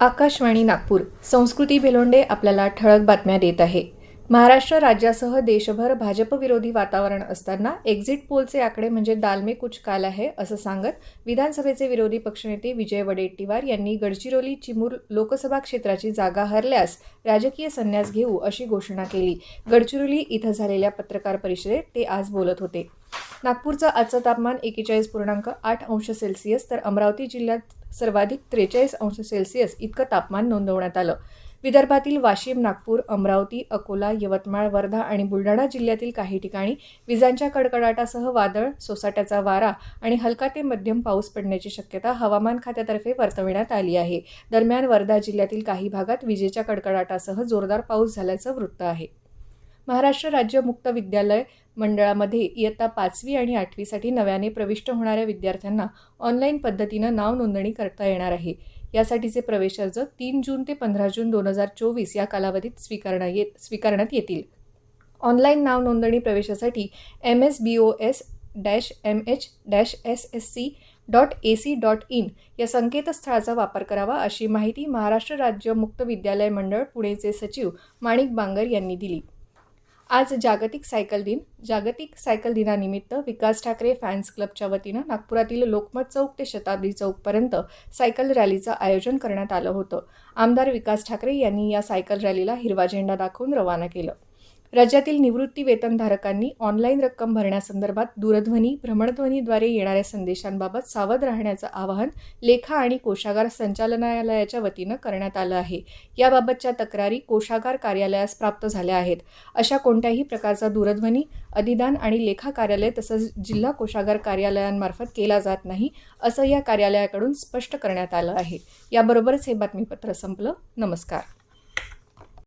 आकाशवाणी नागपूर. संस्कृती भेलोंडे आपल्याला ठळक बातम्या देत आहे. महाराष्ट्र राज्यासह देशभर भाजपविरोधी वातावरण असताना एक्झिट पोलचे आकडे म्हणजे दालमे कुछ काल आहे असं सांगत विधानसभेचे विरोधी पक्षनेते विजय वडेट्टीवार यांनी गडचिरोली चिमूर लोकसभा क्षेत्राची जागा हरल्यास राजकीय संन्यास घेऊ अशी घोषणा केली. गडचिरोली इथं झालेल्या पत्रकार परिषदेत ते आज बोलत होते. नागपूरचं आजचं तापमान एकेचाळीस पूर्णांक आठ अंश सेल्सिअस तर अमरावती जिल्ह्यात सर्वाधिक त्रेचाळीस अंश सेल्सिअस इतकं तापमान नोंदवण्यात आलं. विदर्भातील वाशिम नागपूर अमरावती अकोला यवतमाळ वर्धा आणि बुलढाणा जिल्ह्यातील काही ठिकाणी विजांच्या कडकडाटासह वादळ सोसाट्याचा वारा आणि हलका ते मध्यम पाऊस पडण्याची शक्यता हवामान खात्यातर्फे वर्तविण्यात आली आहे. दरम्यान वर्धा जिल्ह्यातील काही भागात विजेच्या कडकडाटासह जोरदार पाऊस झाल्याचं वृत्त आहे. महाराष्ट्र राज्य मुक्त विद्यालय मंडळामध्ये इयत्ता पाचवी आणि आठवीसाठी नव्याने प्रविष्ट होणाऱ्या विद्यार्थ्यांना ऑनलाईन पद्धतीनं नाव नोंदणी करता येणार आहे. यासाठीचे प्रवेश अर्ज तीन जून ते पंधरा जून दोन हजार चोवीस या कालावधीत स्वीकारणा येत स्वीकारण्यात येतील. ऑनलाईन नाव नोंदणी प्रवेशासाठी M S B O S dash M H dash S S C dot A C dot in या संकेतस्थळाचा वापर करावा अशी माहिती महाराष्ट्र राज्य मुक्त विद्यालय मंडळ पुणेचे सचिव माणिक बांगर यांनी दिली. आज जागतिक सायकल दिन. जागतिक सायकल दिनानिमित्त विकास ठाकरे फॅन्स क्लबच्या वतीनं नागपुरातील लोकमत चौक ते शताब्दी चौकपर्यंत सायकल रॅलीचं आयोजन करण्यात आलं होतं. आमदार विकास ठाकरे यांनी या सायकल रॅलीला हिरवा झेंडा दाखवून रवाना केलं. राज्यातील निवृत्ती वेतनधारकांनी ऑनलाईन रक्कम भरण्यासंदर्भात दूरध्वनी भ्रमणध्वनीद्वारे येणाऱ्या संदेशांबाबत सावध राहण्याचं आवाहन लेखा आणि कोषागार संचालनालयाच्या वतीनं करण्यात आलं आहे. याबाबतच्या तक्रारी कोषागार कार्यालयास प्राप्त झाल्या आहेत. अशा कोणत्याही प्रकारचा दूरध्वनी अधिदान आणि लेखा कार्यालय तसंच जिल्हा कोषागार कार्यालयांमार्फत केला जात नाही असं या कार्यालयाकडून स्पष्ट करण्यात आलं आहे. याबरोबरच हे बातमीपत्र संपलं. नमस्कार.